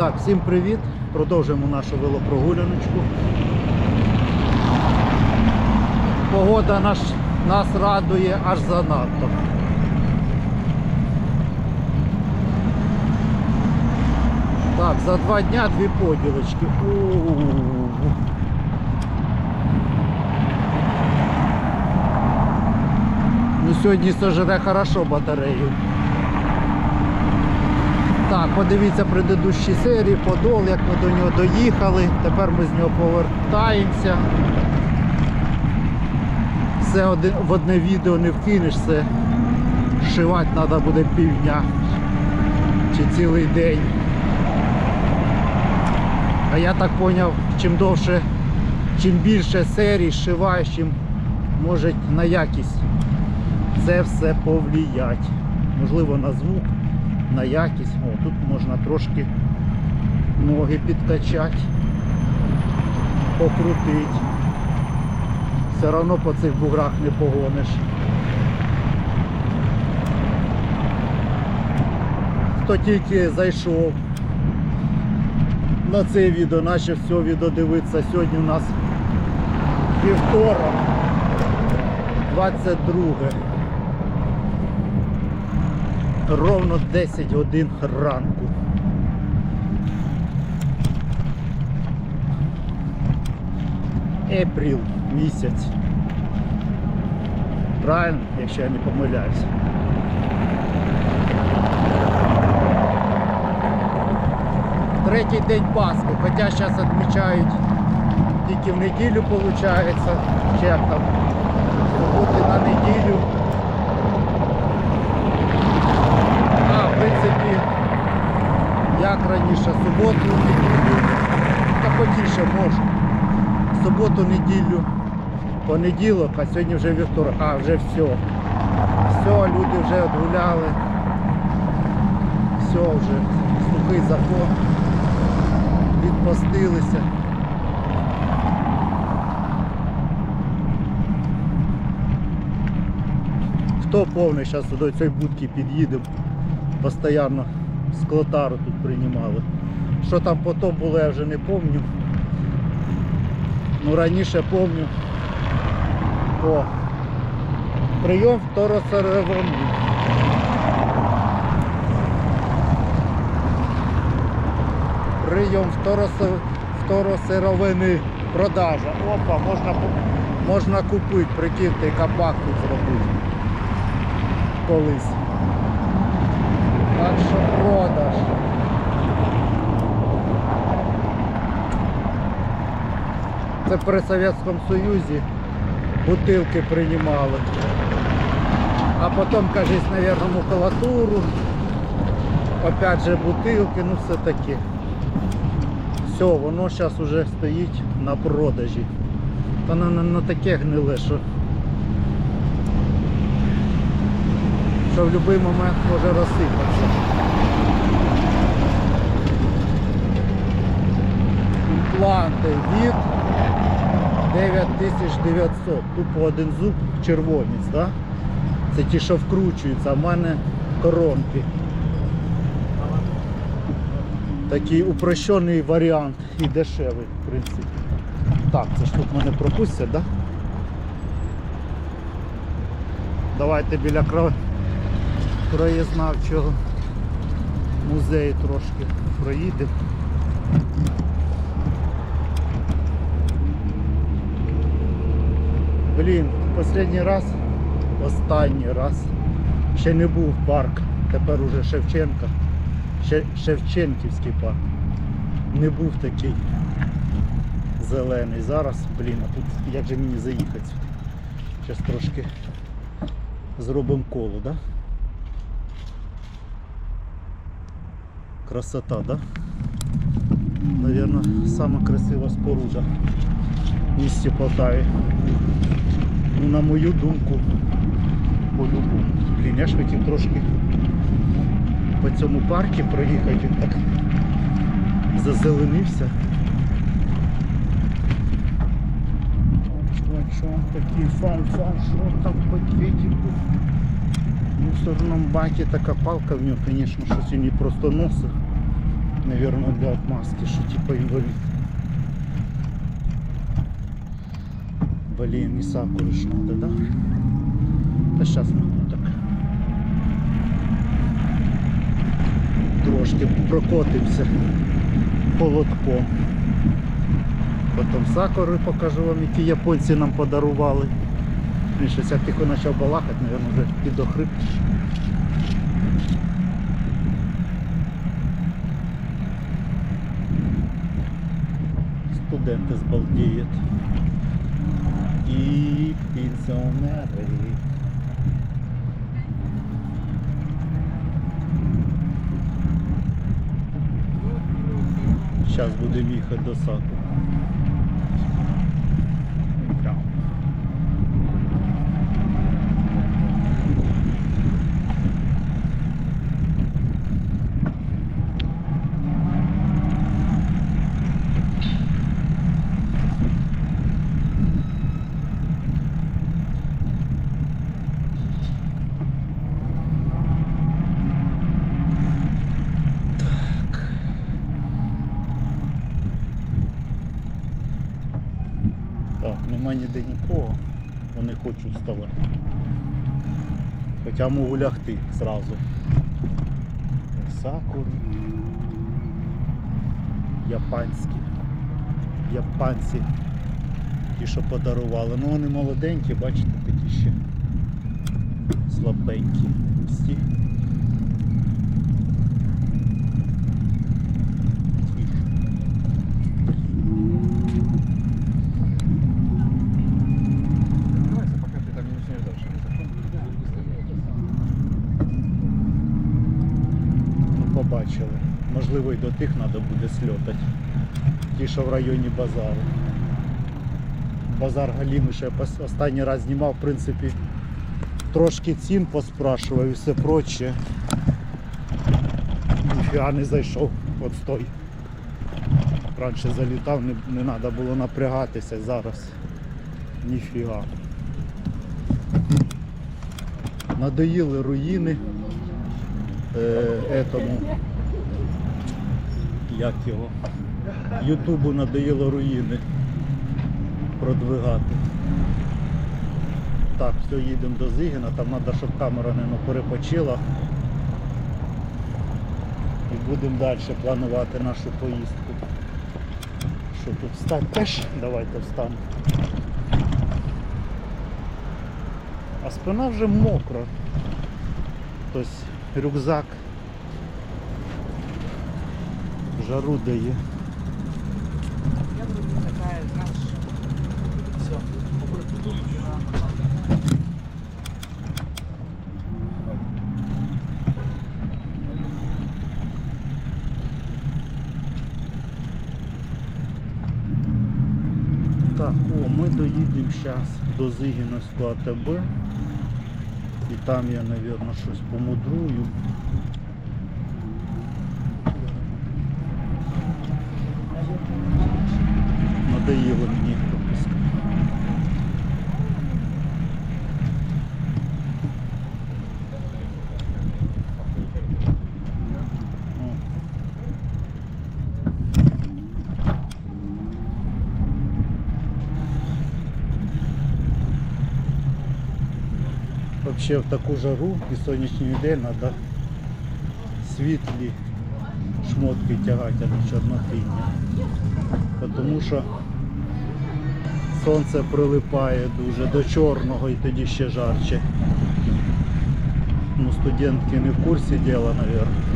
Так, всім привіт! Продовжуємо нашу велопрогуляночку. Погода наш, нас радує аж занадто. Так, за два дня дві поділочки. У-у-у. Ну, сьогодні сожре хорошо батарею. Так, подивіться предыдущі серії, подол, як ми до нього доїхали. Тепер ми з нього повертаємося. Все в одне відео не вкинеш, все шивати треба буде півдня чи цілий день. А я так зрозумів, чим довше, чим більше серій шиваєш, чим може на якість це все повлиять. Можливо на звук, на якість. О, тут можна трошки ноги підкачати, покрутити. Все одно по цих буграх не погониш. Хто тільки зайшов на це відео, наче все відео дивитися. Сьогодні у нас вівторок, 22 ровно 10 годин ранку. Епріл місяць. Правильно, якщо я не помиляюсь. Третій день Пасхи, хоча зараз відмічають тільки в неділю виходить, чи як там, суботи на неділю. А, в принципі, як раніше, суботу, неділю, та потіше можна. Суботу, неділю, понеділок, а сьогодні вже вівторок, а вже все. Все, люди вже відгуляли. Все вже, сухий закон. Відпостилися. Хто повний, зараз до цієї будки під'їдемо. Постоянно склотару тут приймали. Що там потім було, я вже не пам'ятаю. Ну раніше пам'ятаю. О, прийом второсировини. Прийом второсировини. Продажа. Опа, можна, можна купити, прикиньте, кабак тут зробити. Колись. Так що продаж. Це при Совєтському Союзі бутилки приймали. А потім, кажись, наверное, макулатуру. Опять же бутилки, ну все таке. Все, воно зараз уже стоїть на продажі. Воно на, на таке гниле, що, що в будь-який момент може розсипатися. Імпланти від 9900. Тупо один зуб червонець, да? Це ті, що вкручуються, а в мене коронки. Такий упрощений варіант і дешевий, в принципі. Так, це ж тут мене пропустять, да? Давайте біля кра- краєзнавчого музею трошки проїдемо. Блін, останній раз, останній раз ще не був парк, тепер уже Шевченка. Ще Шевченківський парк. Не був такий зелений. Зараз, блін, а тут як же мені заїхати? Зараз трошки зробимо коло, да? Красота, да? Наверно, сама красива споруда в місті Полтаві. Ну, на мою думку, по-любому. Блін, я ж хотів трошки по цьому парку проїхати, він так зазеленився. Що такий фан-фан, що там пакетику. Ну, в мусорному баке така палка в нього, звісно, щось не просто носить. Наверное, для отмазки, що типа інвалід. Блін, і сакуру ж надо, да? Та щас не так. Трошки прокотимося холодком. Потім сакури покажу вам, які японці нам подарували. Він щось я тихо почав балакати, мабуть, вже підохрип. Студенти збалдіють. І пенсіонери. Зараз будемо їхати до саду. Так, нема ніде нікого, вони хочуть вставати. Хоча можу лягти зразу. Сакури. Японські. Японці. Ті, що подарували. Ну вони молоденькі, бачите, такі ще слабенькі. Всі. Давайте, пока ты там не начнешь дальше. Ну, побачили. Можливо, і до тих треба буде сльотати. Ті, що в районі базару. Базар Галіми, що я останній раз знімав, в принципі, трошки цін поспрашував і все проче. Ніфіга не зайшов. От стой. Раніше залітав, не, не треба було напрягатися, зараз ніфіга. Надоїли руїни е, этому, як його, Ютубу надоїло руїни продвигати. Так, все, їдемо до Зигіна, там треба, щоб камера не перепочила. І будемо далі планувати нашу поїздку. Що тут встать теж? Давайте встанемо. А спина вже мокра. Тобто рюкзак жару дає. Я думаю, такая, знаешь, все. Так, о, ми доїдемо зараз до Зигіновського АТБ. І там я, мабуть, щось помудрую. Надоїло мені їх пропускати. О. Вообще в таку жару і сонячний день треба світлі шмотки тягати, а не чорнотиння. Тому що сонце прилипає дуже до чорного і тоді ще жарче. Ну, студентки не в курсі діла, мабуть.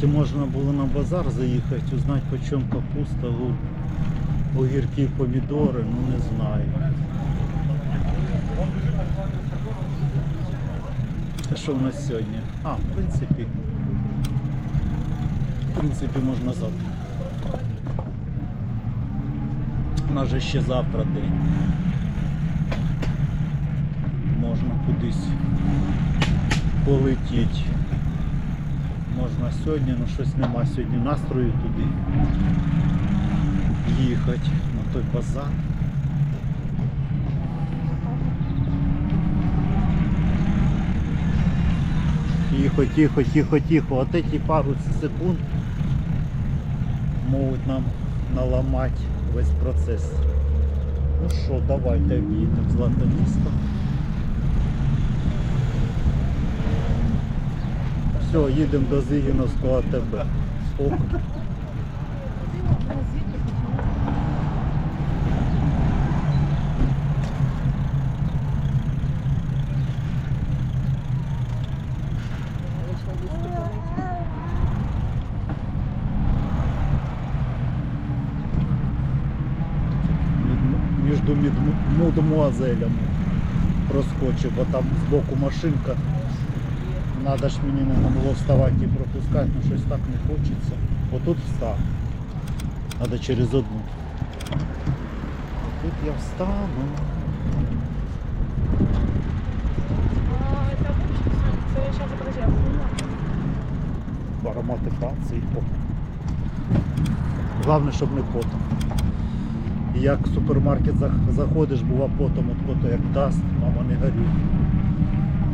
Кстати, можна було на базар заїхати, узнати по чому капуста, огірки, помідори, ну не знаю. Що у нас сьогодні? А, в принципі. В принципі, можна завтра. У нас же ще завтра день. Можна кудись полетіти. Можна сьогодні, але щось нема сьогодні настрою туди їхати на той базар. Тихо, тихо, тихо, тихо. Вот эти пару секунд можуть нам наламати весь процес. Ну що, давайте об'їдемо злате місто. Все, їдемо до Зигіновського АТБ. Мід- між мадемуазелями проскочив, бо там збоку машинка. Надо ж мені не було вставати і пропускати, ну щось так не хочеться. Отут встав. Надо через одну. Тут я встану. Ароматифікації. О. Головне, щоб не потом. Як в супермаркет заходиш, бува потом, от кото як дасть, мама не горюй.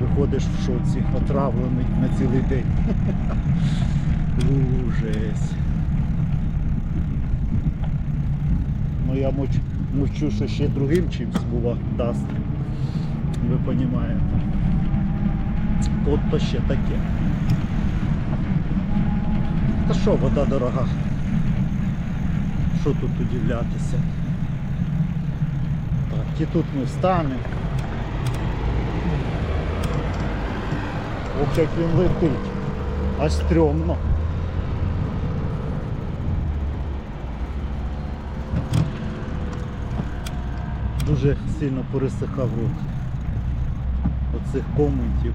Виходиш в шоці, отравлений на цілий день. Ужас. Ну я моч, мовчу, що ще другим чимсь бува дасть. Ви розумієте. От то ще таке. Та що, вода дорога? Що тут удивлятися? Так, і тут ми встанемо. Ох, як він летить. Аж стрьомно. Дуже сильно пересихав рот. Оцих коментів.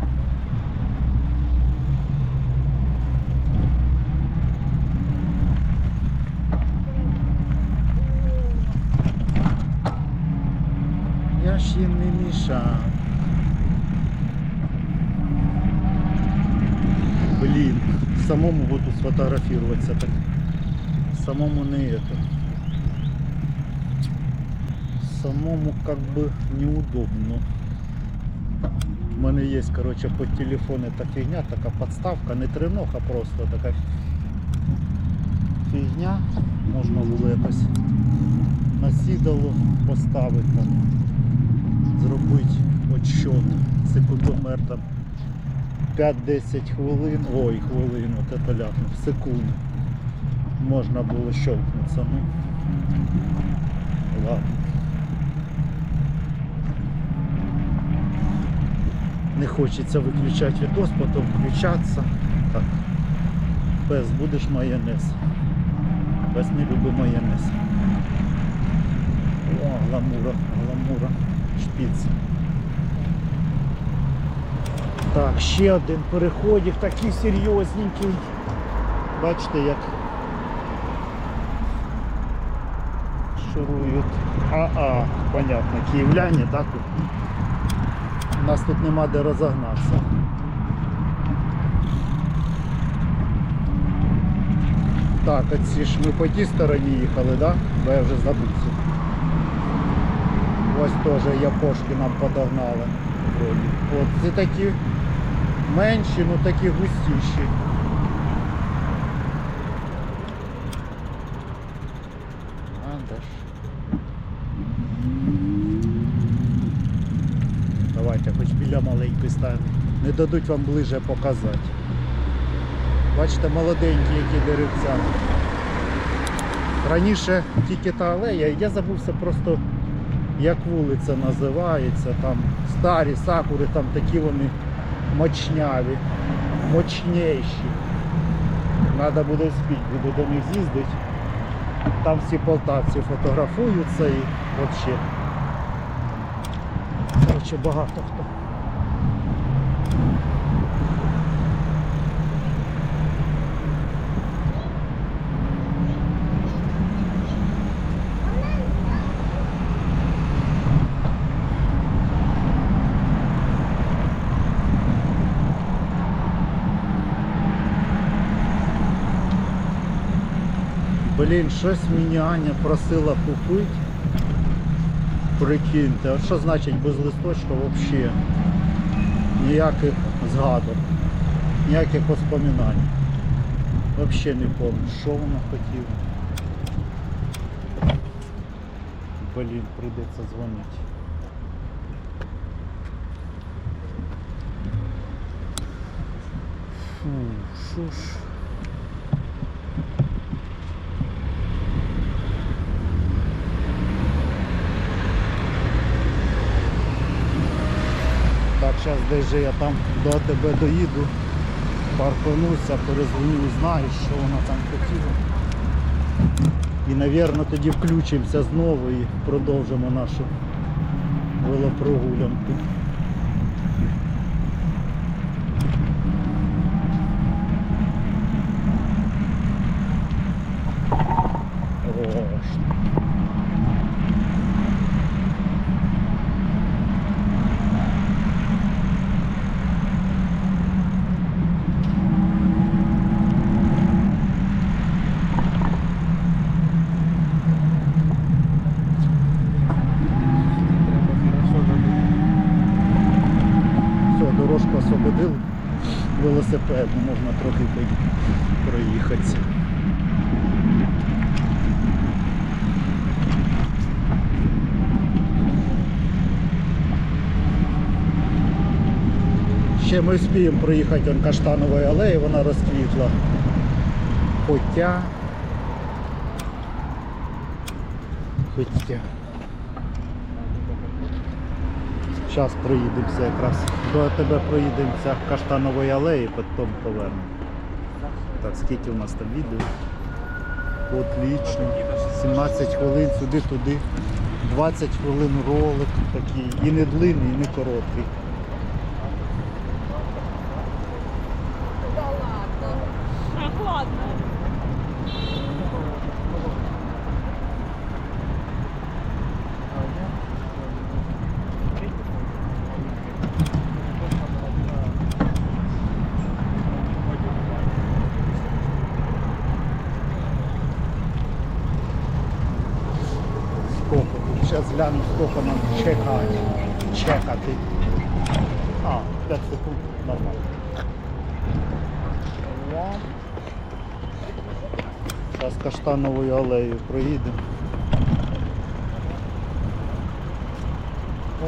Я їм не мішав. Самому буду сфотографироваться так. Самому не это. Самому как бы неудобно. У мене є, короче, под телефони та фігня, така подставка, не треноха, просто така фігня. Можна було якось на сідало поставити там, зробити отчет, секундомер там 5-10 хвилин, ой, хвилин, от это ляпнув, секунд. Можна було щелкнутися, ну. Ладно. Не хочеться виключати відос, потім включатися. Так. Пес, будеш майонез. Пес не любить майонез. О, гламура, гламура, шпіц. Так, ще один переходик, такий серйозненький. Бачите, як шурують. А-а, понятно, київляні, так? У нас тут нема де розогнатися. Так, оці ж ми по тій стороні їхали, да? Бо я вже забувся. Ось теж япошки нам подогнали. От це такі менші, ну такі густіші. Анда ж. Давайте хоч біля маленької ставимо. Не дадуть вам ближе показати. Бачите, молоденькі які деревця. Раніше тільки та алея, я забувся просто як вулиця називається, там старі сакури, там такі вони мочняві, мощніші. Треба буде спіти, буду до них з'їздити. Там всі полтавці фотографуються і взагалі. Багато хто. Блін, щось мені Аня просила купити. Прикиньте, а що значить без листочка взагалі? Ніяких згадок, ніяких воспоминань. Взагалі не пам'ятаю, що вона хотіла. Блін, прийдеться дзвонити. Фу, що ж. Зараз десь же я там до тебе доїду, паркануся, перезвоню, узнаю, що вона там хотіла. І, напевно, тоді включимося знову і продовжимо нашу велопрогулянку. Ось. Треба хорошо забити. Все, дорожку освободив, велосипедну, можна трохи пой- Ще ми спіємо проїхати он каштанової алеї, вона розквітла. Хоча. Хоча. Зараз проїдемося якраз. До тебе проїдемося каштанової алеї, потім повернемо. Так, скільки у нас там відео? Отлично. 17 хвилин сюди-туди. 20 хвилин ролик такий. І не длинний, і не короткий. Да ладно. Прохладно. Сколько тут? Зараз гляну, сколько нам чекати. Чекати. А, 5 секунд. Нормально. Зараз каштановою алеєю проїдемо.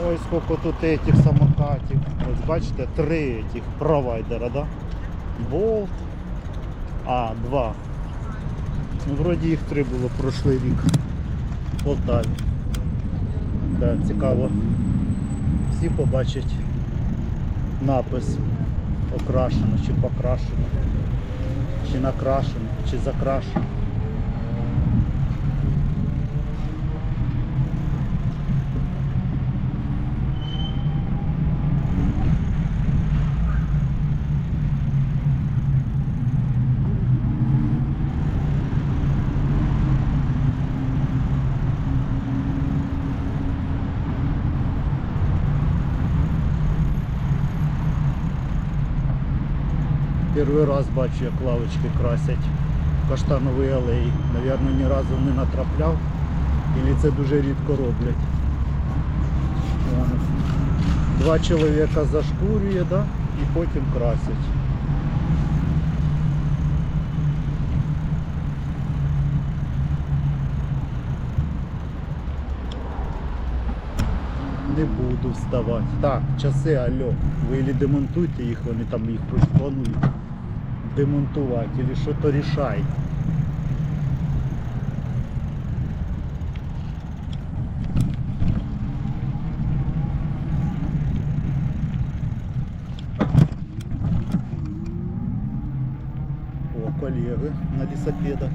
Ой, сколько тут этих самокатів. Ось бачите, три этих провайдера, да? Болт. А, два. Ну, вроді їх три було прошлий рік. Полтаві. Да, цікаво. Всі побачать напис окрашено чи покрашено, чи накрашено, чи закрашено. Перший раз бачу, як лавочки красять в каштановій алеї. Навірно, ні разу не натрапляв. І це дуже рідко роблять. Два чоловіка зашкурює, да? і потім красять. Не буду вставати. Так, часи, алло. Ви демонтуйте їх, вони там їх планують демонтувати, или що то решай О, коллега на лісопедах.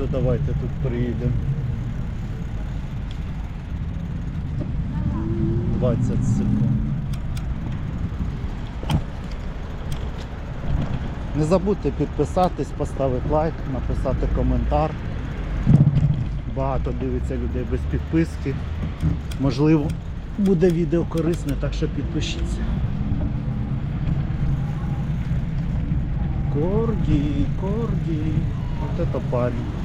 Все, давайте тут приїдемо. 20 секунд. Не забудьте підписатись, поставити лайк, написати коментар. Багато дивиться людей без підписки. Можливо, буде відео корисне, так що підпишіться. Коргі, коргі. Вот это парень.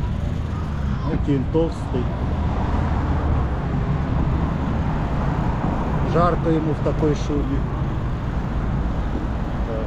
Який він товстий. Жарко йому в такій шубі. Так.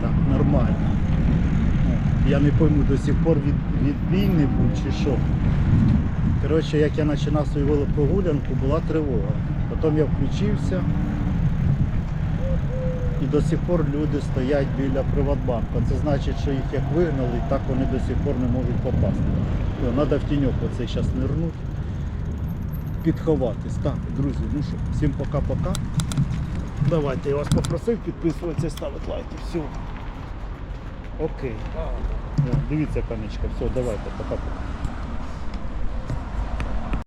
Так, нормально. О, Я не пойму до сих пор від, відбійний був чи що. Коротше, як я починав свою велопрогулянку, була тривога. Потім я включився і до сих пор люди стоять біля Приватбанку. Це значить, що їх як вигнали, так вони до сих пор не можуть попасти. Треба в тіньок оцей зараз нирнути, підховатись. Так, друзі, ну що, всім пока-пока. Давайте, я вас попросив підписуватися, ставити лайки. Все. Окей. О, Дивіться, панечка, все, давайте, пока-пока.